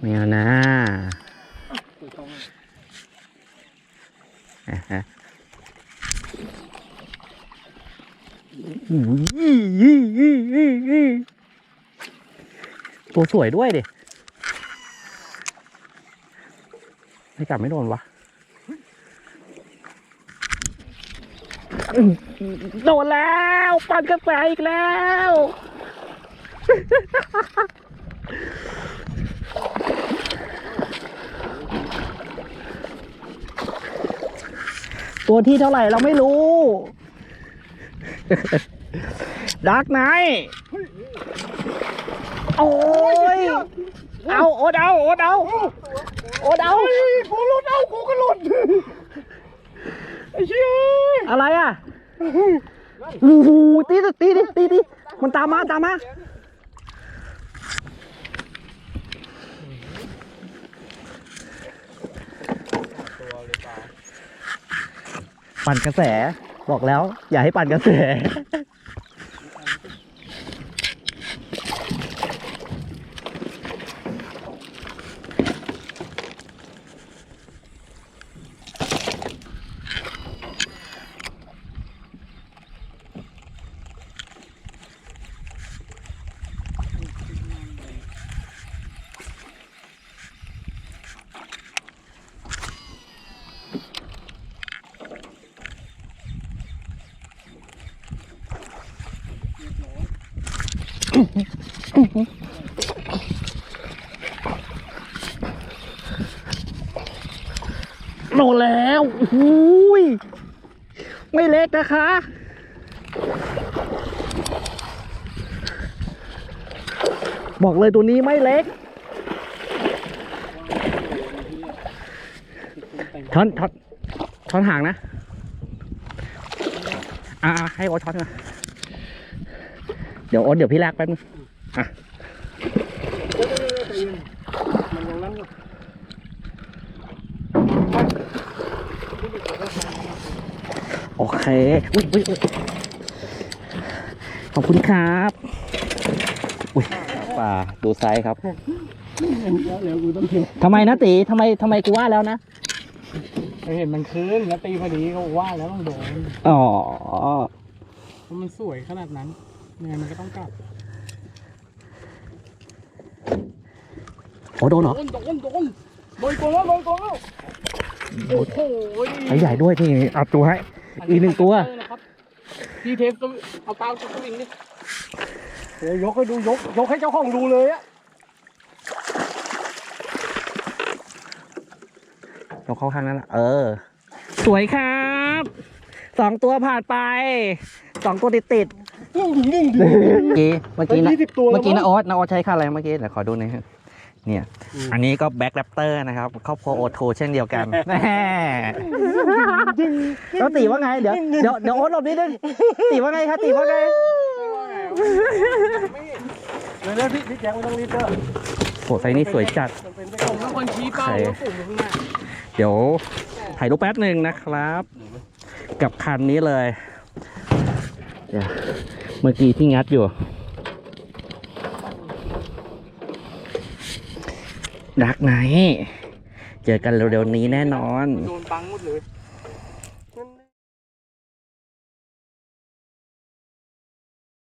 ไม่เอานะอะฮะอุ้ยตัวสวยด้วยดิ ไม่กลับไม่โดนวะ โดนแล้ว ปันกระแสอีกแล้ว ตัวที่เท่าไหร่เราไม่รู้ดักไนโอ้ย เอาโอดเอาโอดเอาโอดเอากูหลุดเอากูก็หลุดไอ้เชี่ยอะไรอะโอ้โหตีดิตีดิตีดิมันตามมาตามมา ปั่นกระแสบอกแล้ว อย่าให้ปั่นกระแส โดนแล้วโอ้ย ไม่เล็กนะคะ บอกเลยตัวนี้ไม่เล็กช้อนช้อนช้อนห่างนะ อ่าให้โอช้อนมา เดี๋ยวโอ๊ตเดี๋ยวพี่แลกแป๊บนึงอะมันยังนั่งอยู่โอเคอุ้ยอุ้ยอุ๊ยขอบคุณครับอุ้ยป่าดูไซส์ครับเดี๋ยวกูต้องเที่ยวทำไมนะตีทำไมทำไมกูว่าแล้วนะเห็นมันคืนแล้วตีพอดีก็ว่าแล้วต้องโดนอ๋อเพราะมันสวยขนาดนั้น ยังไงมันก็ต้องกลับโอ้โดนเหรอโดนโดนโดนโดนกงแล้วโดนกงแล้วโอ้โหไซส์ใหญ่ด้วยที่เอาตัวให้ อีกหนึ่งตัวนะครับพี่เทปก็เอาเตาสวิงดิเดี๋ยวยกให้ดูยกยกให้เจ้าของดูเลยอะยกเข้าข้างนั้นละเออ สวยครับ สองตัวผ่านไป สองตัวติดติด นิ่งนิ่งๆเมื่อกี้เมื่อกี้นะยี่สิบตัวแล้วเมื่อกี้นะมั้งออสนะออสใช้ค่าอะไรเมื่อกี้เดี๋ยวขอดูหน่อยครับเนี่ยอันนี้ก็แบ็กแรปเตอร์นะครับครอบครัวโอทูเช่นเดียวกันแน่แล้วตีว่าไงเดี๋ยวเดี๋ยวเดี๋ยวโอ๊ตหลบนิดนึงตีว่าไงครับตีว่าไงเดี๋ยวเดี๋ยวพี่พี่แจ็คไม่ต้องรีบเด้อโหไซส์นี้สวยจัด มันเป็นไปผมเป็นคนชี้เป้าแล้วปุ่มอยู่ข้างหน้าเดี๋ยวถ่ายรูปแป๊บหนึ่งนะครับ กับคันนี้เลย เดี๋ยวเมื่อกี้ที่งัดอยู่ ดักไหน เจอกันเร็วๆนี้แน่นอน โดนบังหมดเลย